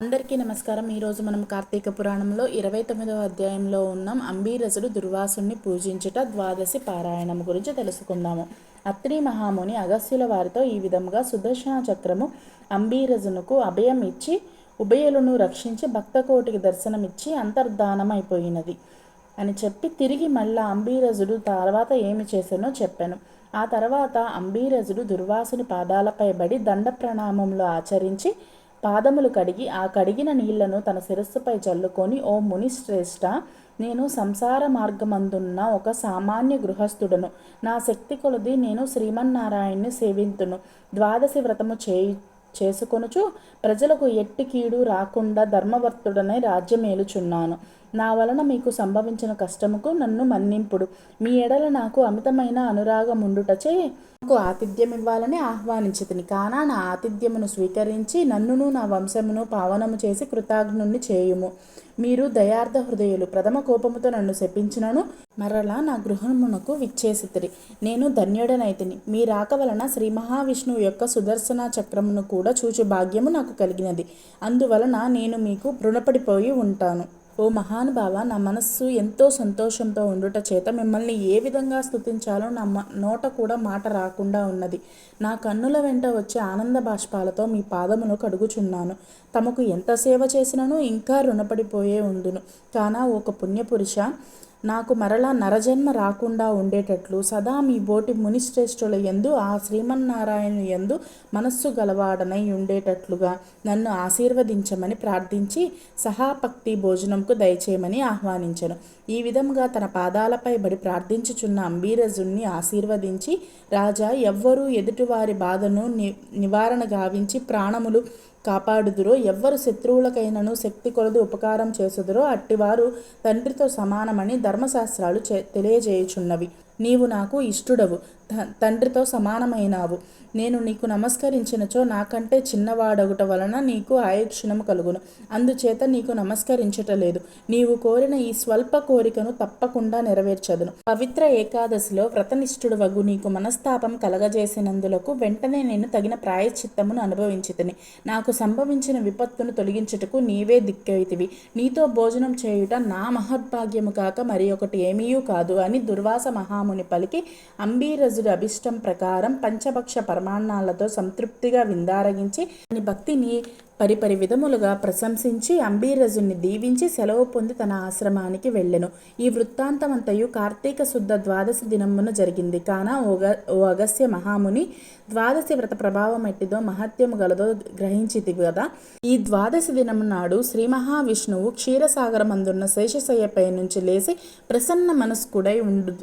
అందరికీ నమస్కారం. ఈరోజు మనం కార్తీక పురాణంలో ఇరవై తొమ్మిదవ అధ్యాయంలో ఉన్నాం. అంబీరసుడు దుర్వాసుని పూజించుట ద్వాదశి పారాయణం గురించి తెలుసుకుందాము. అత్రి మహాముని అగస్యుల వారితో ఈ విధంగా సుదర్శన చక్రము అంబీరజునకు అభయం ఇచ్చి ఉభయలను రక్షించి భక్తకోటికి దర్శనమిచ్చి అంతర్ధానమైపోయినది అని చెప్పి తిరిగి మళ్ళా అంబీరజుడు తర్వాత ఏమి చేశానో చెప్పాను. ఆ తర్వాత అంబీరజుడు దుర్వాసుని పాదాలపై బడి దండ ప్రణామంలో ఆచరించి పాదములు కడిగి ఆ కడిగిన నీళ్ళను తన శిరస్సుపై చల్లుకొని ఓ మునిశ్రేష్ట నేను సంసార మార్గమందున్న ఒక సామాన్య గృహస్థుడను. నా శక్తి కొలది నేను శ్రీమన్నారాయణ్ణి సేవింతును. ద్వాదశి వ్రతము చేయి చేసుకొనుచు ప్రజలకు ఎట్టి కీడు రాకుండా ధర్మవర్తుడనే రాజ్యమేలుచున్నాను. నా వలన మీకు సంభవించిన కష్టముకు నన్ను మన్నింపుడు. మీ ఎడల నాకు అమితమైన అనురాగం ఉండుటచే నాకు ఆతిథ్యం ఇవ్వాలని ఆహ్వానించితిని. కానా నా ఆతిథ్యమును స్వీకరించి నన్నును నా వంశమును పావనము చేసి కృతజ్ఞుణ్ణి చేయుము. మీరు దయార్థ హృదయులు ప్రథమ కోపముతో నన్ను శపించినను మరలా నా గృహమునకు విచ్చేసితిరి. నేను ధన్యుడనైతిని. మీ రాక వలన శ్రీ మహావిష్ణువు యొక్క సుదర్శన చక్రమును కూడా చూచు భాగ్యము నాకు కలిగినది. అందువలన నేను మీకు రుణపడిపోయి ఉంటాను. ఓ మహానుభావ నా మనస్సు ఎంతో సంతోషంతో ఉండుట చేత మిమ్మల్ని ఏ విధంగా స్థుతించాలో నా నోట కూడా మాట రాకుండా ఉన్నది. నా కన్నుల వెంట వచ్చే ఆనంద బాష్పాలతో మీ పాదమును కడుగుచున్నాను తమకు ఎంత సేవ చేసినను ఇంకా రుణపడిపోయే ఉండును. కాన ఒక పుణ్యపురుష నాకు మరలా నరజన్మ రాకుండా ఉండేటట్లు సదా మీ బోటి మునిశ్రేష్ఠుల యందు ఆ శ్రీమన్నారాయణ యందు మనస్సు గలవాడనై ఉండేటట్లుగా నన్ను ఆశీర్వదించమని ప్రార్థించి సహాపక్తి భోజనంకు దయచేయమని ఆహ్వానించను. ఈ విధంగా తన పాదాలపై బడి ప్రార్థించుచున్న అంబీరజుణ్ణి ఆశీర్వదించి రాజా ఎవ్వరూ ఎదుటివారి బాధను ని నివారణ గావించి ప్రాణములు కాపాడుదురో ఎవ్వరు శత్రువులకైనను శక్తి కొలది ఉపకారం చేసుదురో అట్టివారు తండ్రితో సమానమని ధర్మశాస్త్రాలు చే తెలియజేయుచున్నవి. నీవు నాకు ఇష్టుడవు. తండ్రితో సమానమైనావు. నేను నీకు నమస్కరించినచో నాకంటే చిన్నవాడగుట వలన నీకు ఆయుక్షణము కలుగును. అందుచేత నీకు నమస్కరించటలేదు నీవు కోరిన ఈ స్వల్ప కోరికను తప్పకుండా నెరవేర్చదును. పవిత్ర ఏకాదశిలో వ్రతనిష్ఠుడు వగు నీకు మనస్తాపం కలగజేసినందులకు వెంటనే నేను తగిన ప్రాయశ్చిత్తమును అనుభవించితిని. నాకు సంభవించిన విపత్తును తొలగించుటకు నీవే దిక్కైతివి నీతో భోజనం చేయుట నా మహద్భాగ్యము కాక మరి ఒకటి ఏమీయూ కాదు అని దుర్వాస మహాముని పలికి అంబీరజుడి అభిష్టం ప్రకారం పంచభక్ష పరమాన్నాలతో సంతృప్తిగా విందారగించి అని భక్తిని పరిపరి విధములుగా ప్రశంసించి అంబీరజుని దీవించి సెలవు పొంది తన ఆశ్రమానికి వెళ్ళెను. ఈ వృత్తాంతమంతయు కార్తీక శుద్ధ ద్వాదశి దినమున జరిగింది. కాన ఓ ఓ అగస్య మహాముని ద్వాదశి వ్రత ప్రభావం ఎట్టిదో మహత్యము గలదో గ్రహించింది కదా ఈ ద్వాదశి దినం నాడు శ్రీ మహావిష్ణువు క్షీరసాగరమందున్న శేషశయ్యపై నుంచి లేచి ప్రసన్న మనస్కుడై ఉండు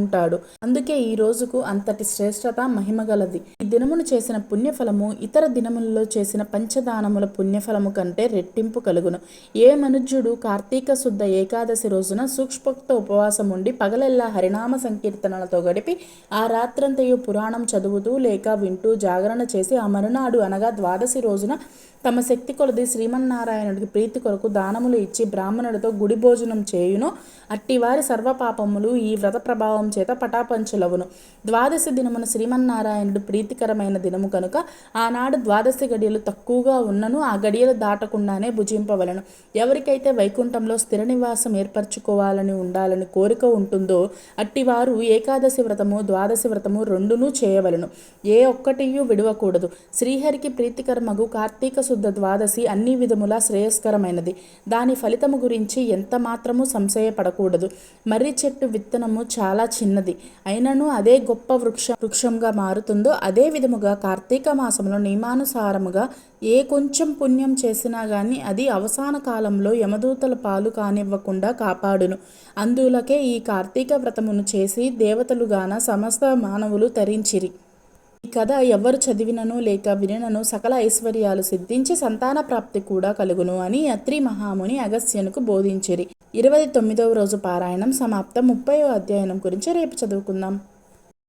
ఉంటాడు. అందుకే ఈ రోజుకు అంతటి శ్రేష్టత మహిమ గలది ఈ దినమును చేసిన పుణ్యఫలము ఇతర దినములలో చేసిన పంచదానముల పుణ్యఫలము కంటే రెట్టింపు కలుగును. ఏ మనుజ్యుడు కార్తీక శుద్ధ ఏకాదశి రోజున సూక్ష్మోక్త ఉపవాసం ఉండి పగలెల్లా హరినామ సంకీర్తనలతో గడిపి ఆ రాత్రంతయు పురాణం చదువుతూ లేక వింటూ జాగరణ చేసి ఆ మరునాడు అనగా ద్వాదశి రోజున తమ శక్తి కొలది శ్రీమన్నారాయణుడికి ప్రీతి కొరకు దానములు ఇచ్చి బ్రాహ్మణుడితో గుడి భోజనం చేయును. అట్టివారి సర్వపాపములు ఈ వ్రత ప్రభావం ప్రభావం చేత పటాపంచులవును. ద్వాదశి దినమున శ్రీమన్నారాయణుడు ప్రీతికరమైన దినము కనుక ఆనాడు ద్వాదశి గడియలు తక్కువగా ఉన్నను ఆ గడియలు దాటకుండానే భుజింపవలను. ఎవరికైతే వైకుంఠంలో స్థిర నివాసం ఏర్పరచుకోవాలని ఉండాలని కోరిక ఉంటుందో అట్టివారు ఏకాదశి వ్రతము ద్వాదశి వ్రతము రెండునూ చేయవలను. ఏ ఒక్కటియూ విడవకూడదు. శ్రీహరికి ప్రీతికరమగు కార్తీక శుద్ధ ద్వాదశి అన్ని విధములా శ్రేయస్కరమైనది. దాని ఫలితము గురించి ఎంత మాత్రము సంశయపడకూడదు. మర్రి చెట్టు విత్తనము చాలా చిన్నది. అయినను అదే గొప్ప వృక్ష వృక్షంగా మారుతుందో అదే విధముగా కార్తీక మాసంలో నియమానుసారముగా ఏ కొంచెం పుణ్యం చేసినా గాని అది అవసాన కాలంలో యమదూతల పాలు కానివ్వకుండా కాపాడును. అందులకే ఈ కార్తీక వ్రతమును చేసి దేవతలుగాన సమస్త మానవులు తరించిరి. ఈ కథ ఎవరు చదివినను లేక వినను సకల ఐశ్వర్యాలు సిద్ధించి సంతాన ప్రాప్తి కూడా కలుగును అని అత్రి మహాముని అగస్త్యనుకు బోధించిరి. ఇరవై తొమ్మిదవ రోజు పారాయణం సమాప్తం. ముప్పై అధ్యయనం గురించి రేపు చదువుకుందాం.